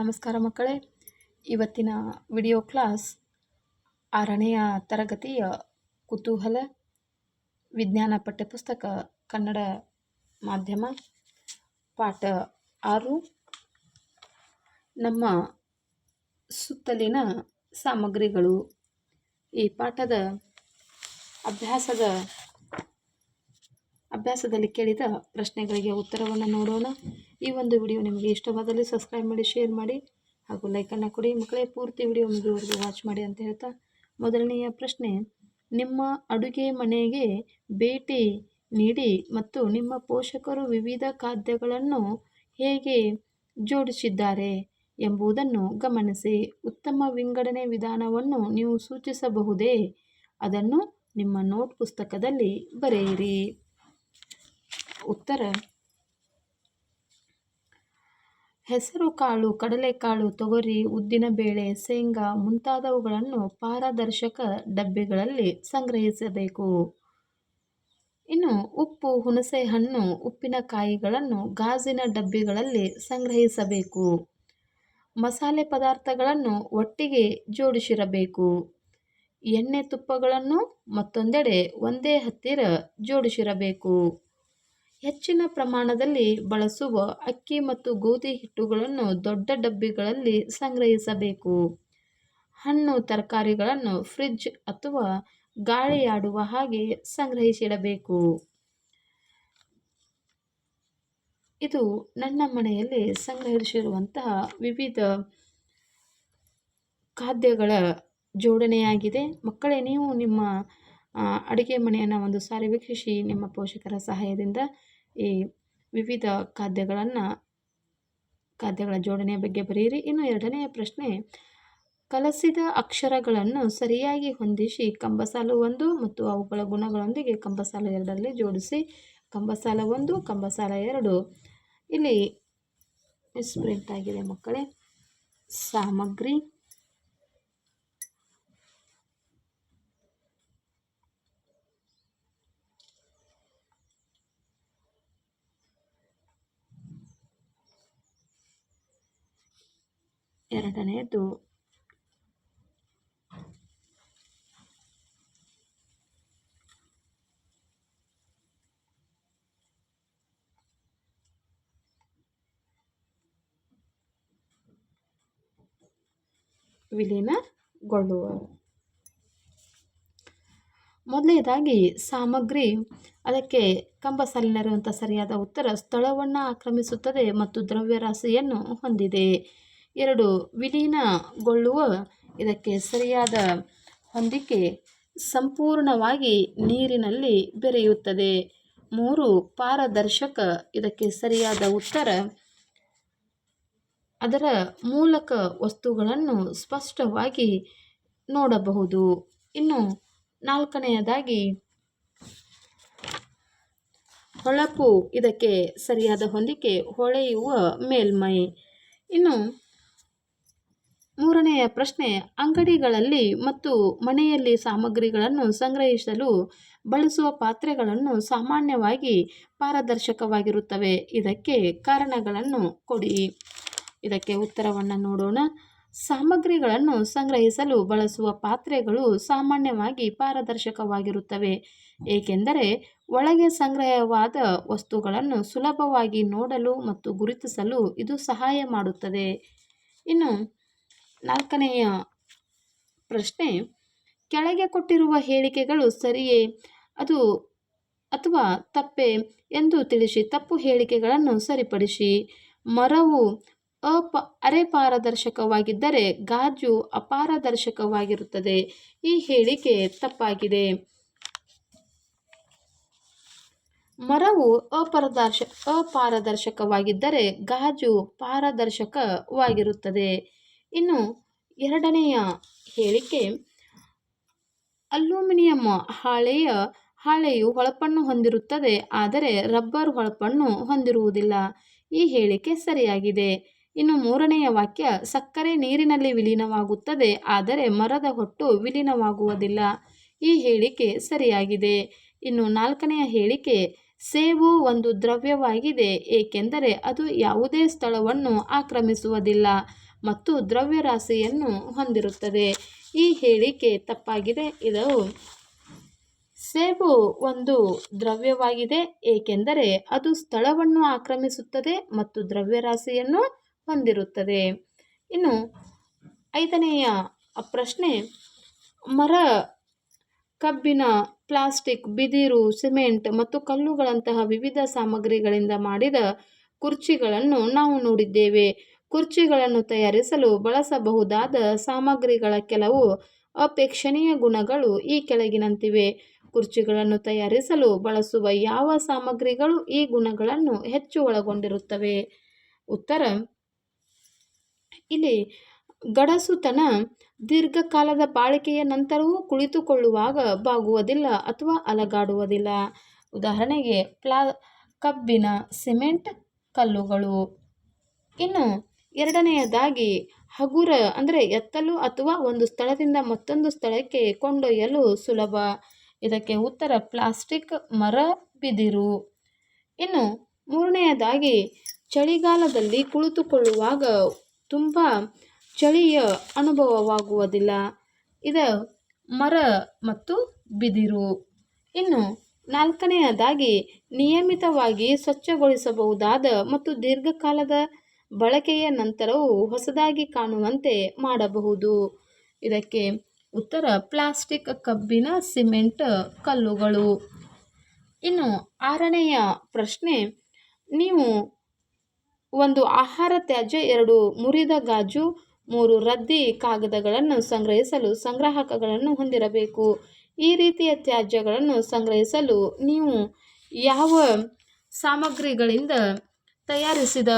ನಮಸ್ಕಾರ ಮಕ್ಕಳೇ. ಇವತ್ತಿನ ವಿಡಿಯೋ ಕ್ಲಾಸ್ ಆರನೆಯ ತರಗತಿಯ ಕುತೂಹಲ, ವಿಜ್ಞಾನ ಪಠ್ಯಪುಸ್ತಕ, ಕನ್ನಡ ಮಾಧ್ಯಮ, ಪಾಠ ಆರು. ನಮ್ಮ ಸುತ್ತಲಿನ ಸಾಮಗ್ರಿಗಳು ಈ ಪಾಠದ ಅಭ್ಯಾಸದ ಅಭ್ಯಾಸದಲ್ಲಿ ಕೇಳಿದ ಪ್ರಶ್ನೆಗಳಿಗೆ ಉತ್ತರವನ್ನು ನೋಡೋಣ. ಈ ಒಂದು ವಿಡಿಯೋ ನಿಮಗೆ ಇಷ್ಟವಾದಲ್ಲಿ ಸಬ್ಸ್ಕ್ರೈಬ್ ಮಾಡಿ, ಶೇರ್ ಮಾಡಿ ಹಾಗೂ ಲೈಕನ್ನು ಕೊಡಿ. ಮಕ್ಕಳೇ, ಪೂರ್ತಿ ವಿಡಿಯೋ ಮುಗಿಯುವವರೆಗೂ ವಾಚ್ ಮಾಡಿ ಅಂತ ಹೇಳ್ತಾ ಮೊದಲನೆಯ ಪ್ರಶ್ನೆ, ನಿಮ್ಮ ಅಡುಗೆ ಮನೆಗೆ ಭೇಟಿ ನೀಡಿ ಮತ್ತು ನಿಮ್ಮ ಪೋಷಕರು ವಿವಿಧ ಖಾದ್ಯಗಳನ್ನು ಹೇಗೆ ಜೋಡಿಸಿದ್ದಾರೆ ಎಂಬುದನ್ನು ಗಮನಿಸಿ. ಉತ್ತಮ ವಿಂಗಡಣೆ ವಿಧಾನವನ್ನು ನೀವು ಸೂಚಿಸಬಹುದೇ? ಅದನ್ನು ನಿಮ್ಮ ನೋಟ್ ಪುಸ್ತಕದಲ್ಲಿ ಬರೆಯಿರಿ. ಉತ್ತರ. ಹೆಸರು ಕಾಳು ಕಡಲೆಕಾಳು ತೊಗರಿ, ಉದ್ದಿನ ಬೇಳೆ, ಶೇಂಗಾ ಮುಂತಾದವುಗಳನ್ನು ಪಾರದರ್ಶಕ ಡಬ್ಬಿಗಳಲ್ಲಿ ಸಂಗ್ರಹಿಸಬೇಕು. ಇನ್ನು ಉಪ್ಪು ಹುಣಸೆಹಣ್ಣು ಉಪ್ಪಿನಕಾಯಿಗಳನ್ನು ಗಾಜಿನ ಡಬ್ಬಿಗಳಲ್ಲಿ ಸಂಗ್ರಹಿಸಬೇಕು. ಮಸಾಲೆ ಪದಾರ್ಥಗಳನ್ನು ಒಟ್ಟಿಗೆ ಜೋಡಿಸಿರಬೇಕು. ಎಣ್ಣೆ ತುಪ್ಪಗಳನ್ನು ಮತ್ತೊಂದೆಡೆ ಒಂದೇ ಹತ್ತಿರ ಜೋಡಿಸಿರಬೇಕು. ಹೆಚ್ಚಿನ ಪ್ರಮಾಣದಲ್ಲಿ ಬಳಸುವ ಅಕ್ಕಿ ಮತ್ತು ಗೋಧಿ ಹಿಟ್ಟುಗಳನ್ನು ದೊಡ್ಡ ಡಬ್ಬಿಗಳಲ್ಲಿ ಸಂಗ್ರಹಿಸಬೇಕು. ಹಣ್ಣು ತರಕಾರಿಗಳನ್ನು ಫ್ರಿಡ್ಜ್ ಅಥವಾ ಗಾಳಿಯಾಡುವ ಹಾಗೆ ಸಂಗ್ರಹಿಸಿಡಬೇಕು. ಇದು ನನ್ನ ಮನೆಯಲ್ಲಿ ಸಂಗ್ರಹಿಸಿರುವಂತಹ ವಿವಿಧ ಖಾದ್ಯಗಳ ಜೋಡಣೆಯಾಗಿದೆ. ಮಕ್ಕಳೇ, ನೀವು ನಿಮ್ಮ ಅಡುಗೆ ಮನೆಯನ್ನು ಒಂದು ಸಾರಿ ವೀಕ್ಷಿಸಿ ನಿಮ್ಮ ಪೋಷಕರ ಸಹಾಯದಿಂದ ಈ ವಿವಿಧ ಖಾದ್ಯಗಳನ್ನು, ಖಾದ್ಯಗಳ ಜೋಡಣೆಯ ಬಗ್ಗೆ ಬರೆಯಿರಿ. ಇನ್ನು ಎರಡನೆಯ ಪ್ರಶ್ನೆ, ಕಲಸಿದ ಅಕ್ಷರಗಳನ್ನು ಸರಿಯಾಗಿ ಹೊಂದಿಸಿ ಕಂಬಸಾಲು ಒಂದು ಮತ್ತು ಅವುಗಳ ಗುಣಗಳೊಂದಿಗೆ ಕಂಬಸಾಲು ಎರಡರಲ್ಲಿ ಜೋಡಿಸಿ, ಕಂಬಸಾಲ ಒಂದು, ಕಂಬಸಾಲ ಎರಡು. ಇಲ್ಲಿ ಮಿಸ್ಪ್ರಿಂಟ್ ಆಗಿದೆ ಮಕ್ಕಳೇ. ಸಾಮಗ್ರಿ. ಎರಡನೆಯದು ವಿಲೀನಗೊಳ್ಳುವ. ಮೊದಲನೇದಾಗಿ ಸಾಮಗ್ರಿ ಅದಕ್ಕೆ ಕಂಬ ಸಾಲಿನಲ್ಲಿರುವಂಥ ಸರಿಯಾದ ಉತ್ತರ ಸ್ಥಳವನ್ನು ಆಕ್ರಮಿಸುತ್ತದೆ ಮತ್ತು ದ್ರವ್ಯರಾಶಿಯನ್ನು ಹೊಂದಿದೆ. ಎರಡು ವಿಲೀನಗೊಳ್ಳುವ, ಇದಕ್ಕೆ ಸರಿಯಾದ ಹೊಂದಿಕೆ ಸಂಪೂರ್ಣವಾಗಿ ನೀರಿನಲ್ಲಿ ಬೆರೆಯುತ್ತದೆ. ಮೂರು ಪಾರದರ್ಶಕ, ಇದಕ್ಕೆ ಸರಿಯಾದ ಉತ್ತರ, ಅದರ ಮೂಲಕ ವಸ್ತುಗಳನ್ನು ಸ್ಪಷ್ಟವಾಗಿ ನೋಡಬಹುದು. ಇನ್ನು ನಾಲ್ಕನೆಯದಾಗಿ, ಹೊಳಪು, ಇದಕ್ಕೆ ಸರಿಯಾದ ಹೊಂದಿಕೆ ಹೊಳೆಯುವ ಮೇಲ್ಮೈ. ಇನ್ನು ಮೂರನೆಯ ಪ್ರಶ್ನೆ, ಅಂಗಡಿಗಳಲ್ಲಿ ಮತ್ತು ಮನೆಯಲ್ಲಿ ಸಾಮಗ್ರಿಗಳನ್ನು ಸಂಗ್ರಹಿಸಲು ಬಳಸುವ ಪಾತ್ರೆಗಳನ್ನು ಸಾಮಾನ್ಯವಾಗಿ ಪಾರದರ್ಶಕವಾಗಿರುತ್ತವೆ. ಇದಕ್ಕೆ ಕಾರಣಗಳನ್ನು ಕೊಡಿ. ಇದಕ್ಕೆ ಉತ್ತರವನ್ನು ನೋಡೋಣ. ಸಾಮಗ್ರಿಗಳನ್ನು ಸಂಗ್ರಹಿಸಲು ಬಳಸುವ ಪಾತ್ರೆಗಳು ಸಾಮಾನ್ಯವಾಗಿ ಪಾರದರ್ಶಕವಾಗಿರುತ್ತವೆ, ಏಕೆಂದರೆ ಒಳಗೆ ಸಂಗ್ರಹವಾದ ವಸ್ತುಗಳನ್ನು ಸುಲಭವಾಗಿ ನೋಡಲು ಮತ್ತು ಗುರುತಿಸಲು ಇದು ಸಹಾಯ ಮಾಡುತ್ತದೆ. ಇನ್ನು ನಾಲ್ಕನೆಯ ಪ್ರಶ್ನೆ, ಕೆಳಗೆ ಕೊಟ್ಟಿರುವ ಹೇಳಿಕೆಗಳು ಸರಿಯೇ? ಅದು ಅಥವಾ ತಪ್ಪೆ ಎಂದು ತಿಳಿಸಿ ತಪ್ಪು ಹೇಳಿಕೆಗಳನ್ನು ಸರಿಪಡಿಸಿ. ಮರವು ಅಪ ಅರೆ ಪಾರದರ್ಶಕವಾಗಿದ್ದರೆ ಗಾಜು ಅಪಾರದರ್ಶಕವಾಗಿರುತ್ತದೆ. ಈ ಹೇಳಿಕೆ ತಪ್ಪಾಗಿದೆ. ಮರವು ಅಪಾರದರ್ಶ ಅಪಾರದರ್ಶಕವಾಗಿದ್ದರೆ ಗಾಜು ಪಾರದರ್ಶಕವಾಗಿರುತ್ತದೆ. ಇನ್ನು ಎರಡನೆಯ ಹೇಳಿಕೆ, ಅಲ್ಯೂಮಿನಿಯಂ ಹಾಳೆಯ ಹಾಳೆಯು ಹೊಳಪನ್ನು ಹೊಂದಿರುತ್ತದೆ, ಆದರೆ ರಬ್ಬರ್ ಹೊಳಪನ್ನು ಹೊಂದಿರುವುದಿಲ್ಲ. ಈ ಹೇಳಿಕೆ ಸರಿಯಾಗಿದೆ. ಇನ್ನು ಮೂರನೆಯ ವಾಕ್ಯ, ಸಕ್ಕರೆ ನೀರಿನಲ್ಲಿ ವಿಲೀನವಾಗುತ್ತದೆ, ಆದರೆ ಮರದ ಹೊಟ್ಟು ವಿಲೀನವಾಗುವುದಿಲ್ಲ. ಈ ಹೇಳಿಕೆ ಸರಿಯಾಗಿದೆ. ಇನ್ನು ನಾಲ್ಕನೆಯ ಹೇಳಿಕೆ, ಸೇಬು ಒಂದು ದ್ರವ್ಯವಾಗಿದೆ, ಏಕೆಂದರೆ ಅದು ಯಾವುದೇ ಸ್ಥಳವನ್ನು ಆಕ್ರಮಿಸುವುದಿಲ್ಲ. ಮತ್ತು ದ್ರವ್ಯರಾಶಿಯನ್ನು ಹೊಂದಿರುತ್ತದೆ. ಈ ಹೇಳಿಕೆ ತಪ್ಪಾಗಿದೆ. ಇದು ಸೇಬು ಒಂದು ದ್ರವ್ಯವಾಗಿದೆ, ಏಕೆಂದರೆ ಅದು ಸ್ಥಳವನ್ನು ಆಕ್ರಮಿಸುತ್ತದೆ ಮತ್ತು ದ್ರವ್ಯರಾಶಿಯನ್ನು ಹೊಂದಿರುತ್ತದೆ. ಇನ್ನು ಐದನೆಯ ಪ್ರಶ್ನೆ, ಮರ ಕಬ್ಬಿನ, ಪ್ಲಾಸ್ಟಿಕ್, ಬಿದಿರು, ಸಿಮೆಂಟ್ ಮತ್ತು ಕಲ್ಲುಗಳಂತಹ ವಿವಿಧ ಸಾಮಗ್ರಿಗಳಿಂದ ಮಾಡಿದ ಕುರ್ಚಿಗಳನ್ನು ನಾವು ನೋಡಿದ್ದೇವೆ. ಕುರ್ಚಿಗಳನ್ನು ತಯಾರಿಸಲು ಬಳಸಬಹುದಾದ ಸಾಮಗ್ರಿಗಳ ಕೆಲವು ಅಪೇಕ್ಷಣೀಯ ಗುಣಗಳು ಈ ಕೆಳಗಿನಂತಿವೆ. ಕುರ್ಚಿಗಳನ್ನು ತಯಾರಿಸಲು ಬಳಸುವ ಯಾವ ಸಾಮಗ್ರಿಗಳು ಈ ಗುಣಗಳನ್ನು ಹೆಚ್ಚು ಒಳಗೊಂಡಿರುತ್ತವೆ? ಉತ್ತರ. ಇಲ್ಲಿ ಗಡಸುತನ ದೀರ್ಘಕಾಲದ ಬಾಳಿಕೆಯ ನಂತರವೂ ಕುಳಿತುಕೊಳ್ಳುವಾಗ ಬಾಗುವುದಿಲ್ಲ ಅಥವಾ ಅಲಗಾಡುವುದಿಲ್ಲ. ಉದಾಹರಣೆಗೆ, ಪ್ಲಾ ಕಬ್ಬಿನ ಸಿಮೆಂಟ್ ಕಲ್ಲುಗಳು. ಇನ್ನು ಎರಡನೆಯದಾಗಿ ಹಗುರ ಅಂದರೆ ಎತ್ತಲು ಅಥವಾ ಒಂದು ಸ್ಥಳದಿಂದ ಮತ್ತೊಂದು ಸ್ಥಳಕ್ಕೆ ಕೊಂಡೊಯ್ಯಲು ಸುಲಭ. ಇದಕ್ಕೆ ಉತ್ತರ ಪ್ಲಾಸ್ಟಿಕ್ ಮರ ಬಿದಿರು. ಇನ್ನು ಮೂರನೆಯದಾಗಿ ಚಳಿಗಾಲದಲ್ಲಿ ಕುಳಿತುಕೊಳ್ಳುವಾಗ ತುಂಬ ಚಳಿಯ ಅನುಭವವಾಗುವುದಿಲ್ಲ. ಇದು ಮರ ಮತ್ತು ಬಿದಿರು. ಇನ್ನು ನಾಲ್ಕನೆಯದಾಗಿ ನಿಯಮಿತವಾಗಿ ಸ್ವಚ್ಛಗೊಳಿಸಬಹುದಾದ ಮತ್ತು ದೀರ್ಘಕಾಲದ ಬಳಕೆಯ ನಂತರವೂ ಹೊಸದಾಗಿ ಕಾಣುವಂತೆ ಮಾಡಬಹುದು. ಇದಕ್ಕೆ ಉತ್ತರ ಪ್ಲಾಸ್ಟಿಕ್ ಕಬ್ಬಿನ ಸಿಮೆಂಟ್ ಕಲ್ಲುಗಳು. ಇನ್ನು ಆರನೆಯ ಪ್ರಶ್ನೆ, ನೀವು ಒಂದು ಆಹಾರ ತ್ಯಾಜ್ಯ, ಎರಡು ಮುರಿದ ಗಾಜು, ಮೂರು ರದ್ದಿ ಕಾಗದಗಳನ್ನು ಸಂಗ್ರಹಿಸಲು ಸಂಗ್ರಾಹಕಗಳನ್ನು ಹೊಂದಿರಬೇಕು. ಈ ರೀತಿಯ ತ್ಯಾಜ್ಯಗಳನ್ನು ಸಂಗ್ರಹಿಸಲು ನೀವು ಯಾವ ಸಾಮಗ್ರಿಗಳಿಂದ ತಯಾರಿಸಿದ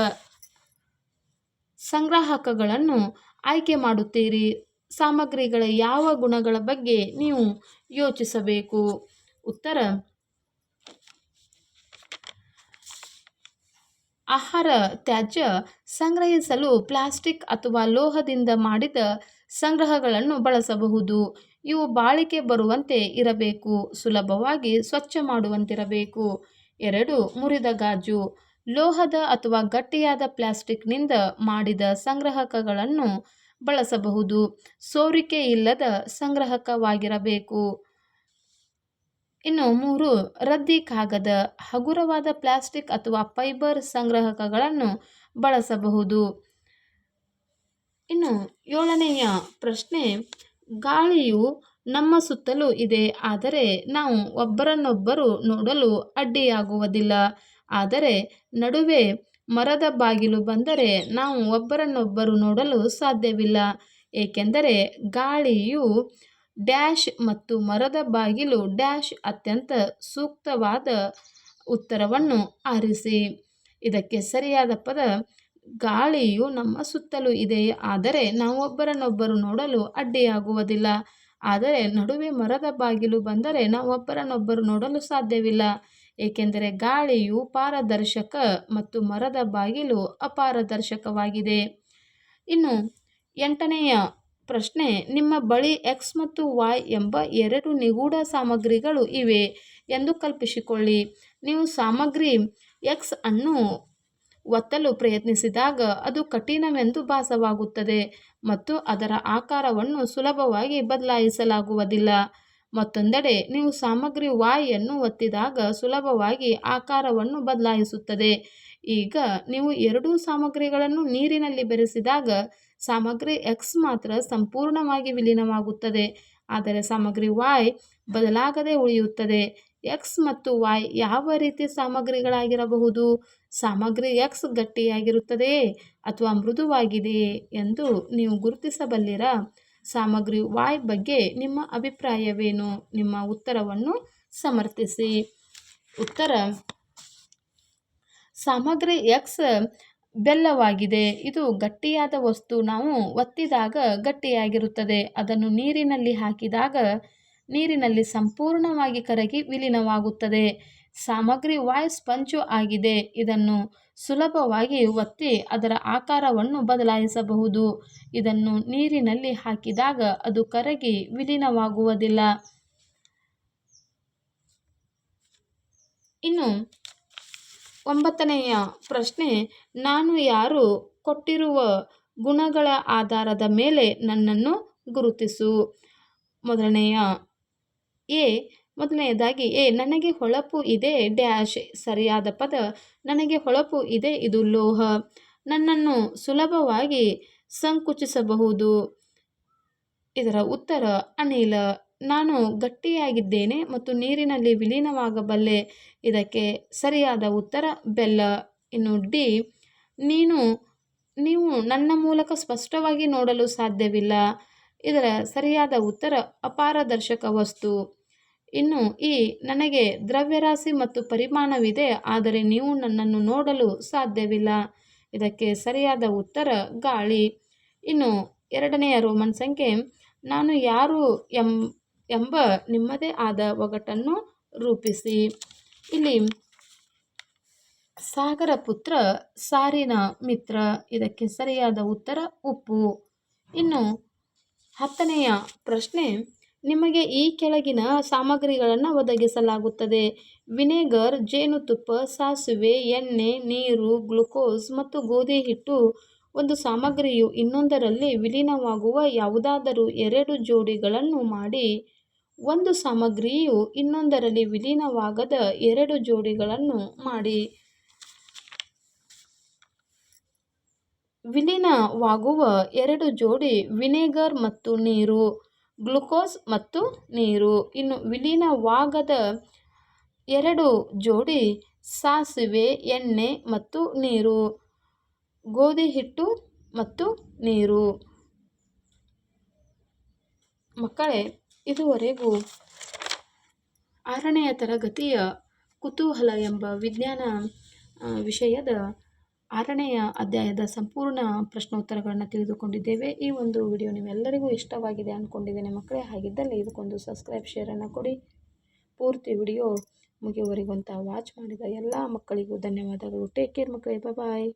ಸಂಗ್ರಾಹಕಗಳನ್ನು ಆಯ್ಕೆ ಮಾಡುತ್ತೀರಿ. ಸಾಮಗ್ರಿಗಳ ಯಾವ ಗುಣಗಳ ಬಗ್ಗೆ ನೀವು ಯೋಚಿಸಬೇಕು? ಉತ್ತರ. ಆಹಾರ ತ್ಯಾಜ್ಯ ಸಂಗ್ರಹಿಸಲು ಪ್ಲಾಸ್ಟಿಕ್ ಅಥವಾ ಲೋಹದಿಂದ ಮಾಡಿದ ಸಂಗ್ರಹಗಳನ್ನು ಬಳಸಬಹುದು. ಇವು ಬಾಳಿಕೆ ಬರುವಂತೆ ಇರಬೇಕು, ಸುಲಭವಾಗಿ ಸ್ವಚ್ಛ ಮಾಡುವಂತಿರಬೇಕು. ಎರಡು, ಮುರಿದ ಗಾಜು. ಲೋಹದ ಅಥವಾ ಗಟ್ಟಿಯಾದ ಪ್ಲಾಸ್ಟಿಕ್ನಿಂದ ಮಾಡಿದ ಸಂಗ್ರಹಕಗಳನ್ನು ಬಳಸಬಹುದು. ಸೋರಿಕೆ ಇಲ್ಲದ ಸಂಗ್ರಹಕವಾಗಿರಬೇಕು. ಇನ್ನು ಮೂರು, ರದ್ದಿ ಕಾಗದ, ಹಗುರವಾದ ಪ್ಲಾಸ್ಟಿಕ್ ಅಥವಾ ಫೈಬರ್ ಸಂಗ್ರಹಕಗಳನ್ನು ಬಳಸಬಹುದು. ಇನ್ನು ಏಳನೆಯ ಪ್ರಶ್ನೆ, ಗಾಳಿಯು ನಮ್ಮ ಸುತ್ತಲೂ ಇದೆ, ಆದರೆ ನಾವು ಒಬ್ಬರನ್ನೊಬ್ಬರು ನೋಡಲು ಅಡ್ಡಿಯಾಗುವುದಿಲ್ಲ. ಆದರೆ ನಡುವೆ ಮರದ ಬಾಗಿಲು ಬಂದರೆ ನಾವು ಒಬ್ಬರನ್ನೊಬ್ಬರು ನೋಡಲು ಸಾಧ್ಯವಿಲ್ಲ. ಏಕೆಂದರೆ ಗಾಳಿಯು ಡ್ಯಾಶ್ ಮತ್ತು ಮರದ ಬಾಗಿಲು ಡ್ಯಾಶ್ ಅತ್ಯಂತ ಸೂಕ್ತವಾದ ಉತ್ತರವನ್ನು ಆರಿಸಿ. ಇದಕ್ಕೆ ಸರಿಯಾದ ಪದ, ಗಾಳಿಯು ನಮ್ಮ ಸುತ್ತಲೂ ಇದೆ, ಆದರೆ ನಾವು ಒಬ್ಬರನ್ನೊಬ್ಬರು ನೋಡಲು ಅಡ್ಡಿಯಾಗುವುದಿಲ್ಲ. ಆದರೆ ನಡುವೆ ಮರದ ಬಾಗಿಲು ಬಂದರೆ ನಾವು ಒಬ್ಬರನ್ನೊಬ್ಬರು ನೋಡಲು ಸಾಧ್ಯವಿಲ್ಲ. ಏಕೆಂದರೆ ಗಾಳಿಯು ಪಾರದರ್ಶಕ ಮತ್ತು ಮರದ ಬಾಗಿಲು ಅಪಾರದರ್ಶಕವಾಗಿದೆ. ಇನ್ನು ಎಂಟನೆಯ ಪ್ರಶ್ನೆ, ನಿಮ್ಮ ಬಳಿ ಎಕ್ಸ್ ಮತ್ತು ವಾಯ್ ಎಂಬ ಎರಡು ನಿಗೂಢ ಸಾಮಗ್ರಿಗಳು ಇವೆ ಎಂದು ಕಲ್ಪಿಸಿಕೊಳ್ಳಿ. ನೀವು ಸಾಮಗ್ರಿ ಎಕ್ಸ್ ಅನ್ನು ಒತ್ತಲು ಪ್ರಯತ್ನಿಸಿದಾಗ ಅದು ಕಠಿಣವೆಂದು ಭಾಸವಾಗುತ್ತದೆ ಮತ್ತು ಅದರ ಆಕಾರವನ್ನು ಸುಲಭವಾಗಿ ಬದಲಾಯಿಸಲಾಗುವುದಿಲ್ಲ. ಮತ್ತೊಂದೆಡೆ, ನೀವು ಸಾಮಗ್ರಿ ವಾಯನ್ನು ಒತ್ತಿದಾಗ ಸುಲಭವಾಗಿ ಆಕಾರವನ್ನು ಬದಲಾಯಿಸುತ್ತದೆ. ಈಗ ನೀವು ಎರಡೂ ಸಾಮಗ್ರಿಗಳನ್ನು ನೀರಿನಲ್ಲಿ ಬೆರೆಸಿದಾಗ ಸಾಮಗ್ರಿ ಎಕ್ಸ್ ಮಾತ್ರ ಸಂಪೂರ್ಣವಾಗಿ ವಿಲೀನವಾಗುತ್ತದೆ. ಆದರೆ ಸಾಮಗ್ರಿ ವಾಯ್ ಬದಲಾಗದೆ ಉಳಿಯುತ್ತದೆ. ಎಕ್ಸ್ ಮತ್ತು ವಾಯ್ ಯಾವ ರೀತಿ ಸಾಮಗ್ರಿಗಳಾಗಿರಬಹುದು? ಸಾಮಗ್ರಿ ಎಕ್ಸ್ ಗಟ್ಟಿಯಾಗಿರುತ್ತದೆಯೇ ಅಥವಾ ಮೃದುವಾಗಿದೆಯೇ ಎಂದು ನೀವು ಗುರುತಿಸಬಲ್ಲಿರಾ? ಸಾಮಗ್ರಿ ವಾಯ್ ಬಗ್ಗೆ ನಿಮ್ಮ ಅಭಿಪ್ರಾಯವೇನು? ನಿಮ್ಮ ಉತ್ತರವನ್ನು ಸಮರ್ಥಿಸಿ. ಉತ್ತರ, ಸಾಮಗ್ರಿ ಎಕ್ಸ್ ಬೆಲ್ಲವಾಗಿದೆ. ಇದು ಗಟ್ಟಿಯಾದ ವಸ್ತು. ನಾವು ಒತ್ತಿದಾಗ ಗಟ್ಟಿಯಾಗಿರುತ್ತದೆ. ಅದನ್ನು ನೀರಿನಲ್ಲಿ ಹಾಕಿದಾಗ ನೀರಿನಲ್ಲಿ ಸಂಪೂರ್ಣವಾಗಿ ಕರಗಿ ವಿಲೀನವಾಗುತ್ತದೆ. ಸಾಮಗ್ರಿ ವಾಯ್ ಸ್ಪಂಚು ಆಗಿದೆ. ಇದನ್ನು ಸುಲಭವಾಗಿ ಒತ್ತಿ ಅದರ ಆಕಾರವನ್ನು ಬದಲಾಯಿಸಬಹುದು. ಇದನ್ನು ನೀರಿನಲ್ಲಿ ಹಾಕಿದಾಗ ಅದು ಕರಗಿ ವಿಲೀನವಾಗುವುದಿಲ್ಲ. ಇನ್ನು ಒಂಬತ್ತನೆಯ ಪ್ರಶ್ನೆ, ನಾನು ಯಾರು ಕೊಟ್ಟಿರುವ ಗುಣಗಳ ಆಧಾರದ ಮೇಲೆ ನನ್ನನ್ನು ಗುರುತಿಸು? ಮೊದಲನೆಯ, ಎ ಮೊದಲನೆಯದಾಗಿ ಎ ನನಗೆ ಹೊಳಪು ಇದೆ ಡ್ಯಾಶ್, ಸರಿಯಾದ ಪದ, ನನಗೆ ಹೊಳಪು ಇದೆ, ಇದು ಲೋಹ. ನನ್ನನ್ನು ಸುಲಭವಾಗಿ ಸಂಕುಚಿಸಬಹುದು. ಇದರ ಉತ್ತರ, ಅನಿಲ. ನಾನು ಗಟ್ಟಿಯಾಗಿದ್ದೇನೆ ಮತ್ತು ನೀರಿನಲ್ಲಿ ವಿಲೀನವಾಗಬಲ್ಲೆ. ಇದಕ್ಕೆ ಸರಿಯಾದ ಉತ್ತರ, ಬೆಲ್ಲ. ಇನ್ನು ಡಿ, ನೀನು, ನೀವು ನನ್ನ ಮೂಲಕ ಸ್ಪಷ್ಟವಾಗಿ ನೋಡಲು ಸಾಧ್ಯವಿಲ್ಲ. ಇದರ ಸರಿಯಾದ ಉತ್ತರ, ಅಪಾರದರ್ಶಕ ವಸ್ತು. ಇನ್ನು ಈ ನನಗೆ ದ್ರವ್ಯರಾಶಿ ಮತ್ತು ಪರಿಮಾಣವಿದೆ, ಆದರೆ ನೀವು ನನ್ನನ್ನು ನೋಡಲು ಸಾಧ್ಯವಿಲ್ಲ. ಇದಕ್ಕೆ ಸರಿಯಾದ ಉತ್ತರ ಗಾಳಿ. ಇನ್ನು ಎರಡನೆಯ ರೋಮನ್ ಸಂಖ್ಯೆ, ನಾನು ಯಾರು ಎಂ, ಎಂಬ ನಿಮ್ಮದೇ ಆದ ಒಗಟನ್ನು ರೂಪಿಸಿ. ಇಲ್ಲಿ, ಸಾಗರ ಪುತ್ರ ಸಾರಿನ ಮಿತ್ರ. ಇದಕ್ಕೆ ಸರಿಯಾದ ಉತ್ತರ ಉಪ್ಪು. ಇನ್ನು ಹತ್ತನೆಯ ಪ್ರಶ್ನೆ ನಿಮಗೆ ಈ ಕೆಳಗಿನ ಸಾಮಗ್ರಿಗಳನ್ನು ಒದಗಿಸಲಾಗುತ್ತದೆ. ವಿನೆಗರ್, ಜೇನುತುಪ್ಪ, ಸಾಸಿವೆ, ಎಣ್ಣೆ, ನೀರು, ಗ್ಲುಕೋಸ್ ಮತ್ತು ಗೋಧಿ ಹಿಟ್ಟು ಒಂದು ಸಾಮಗ್ರಿಯು ಇನ್ನೊಂದರಲ್ಲಿ ವಿಲೀನವಾಗುವ ಯಾವುದಾದರೂ ಎರಡು ಜೋಡಿಗಳನ್ನು ಮಾಡಿ, ಒಂದು ಸಾಮಗ್ರಿಯು ಇನ್ನೊಂದರಲ್ಲಿ ವಿಲೀನವಾಗದ ಎರಡು ಜೋಡಿಗಳನ್ನು ಮಾಡಿ. ವಿಲೀನವಾಗುವ ಎರಡು ಜೋಡಿ ವಿನೆಗರ್ ಮತ್ತು ನೀರು. ಗ್ಲುಕೋಸ್ ಮತ್ತು ನೀರು. ಇನ್ನು ವಿಲೀನವಾಗದ ಎರಡು ಜೋಡಿ ಸಾಸಿವೆ, ಎಣ್ಣೆ ಮತ್ತು ನೀರು. ಗೋಧಿ ಹಿಟ್ಟು ಮತ್ತು ನೀರು. ಮಕ್ಕಳೇ, ಇದುವರೆಗೂ ಆರನೆಯ ತರಗತಿಯ ಕುತೂಹಲ ಎಂಬ ವಿಜ್ಞಾನ ವಿಷಯದ ಆರನೆಯ ಅಧ್ಯಾಯದ ಸಂಪೂರ್ಣ ಪ್ರಶ್ನೋತ್ತರಗಳನ್ನು ತಿಳಿದುಕೊಂಡಿದ್ದೇವೆ. ಈ ಒಂದು ವಿಡಿಯೋ ನಿಮ್ಮೆಲ್ಲರಿಗೂ ಇಷ್ಟವಾಗಿದೆ ಅಂದ್ಕೊಂಡಿದ್ದೇನೆ ಮಕ್ಕಳೇ. ಹಾಗಿದ್ದಲ್ಲಿ ಇದಕ್ಕೊಂದು ಸಬ್ಸ್ಕ್ರೈಬ್ ಶೇರನ್ನು ಕೊಡಿ. ಪೂರ್ತಿ ವಿಡಿಯೋ ಮುಗಿಯುವವರೆಗೂ ಅಂತ ವಾಚ್ ಮಾಡಿದ ಎಲ್ಲ ಮಕ್ಕಳಿಗೂ ಧನ್ಯವಾದಗಳು. ಟೇಕ್ ಕೇರ್ ಮಕ್ಕಳೇ. ಬಾಯ್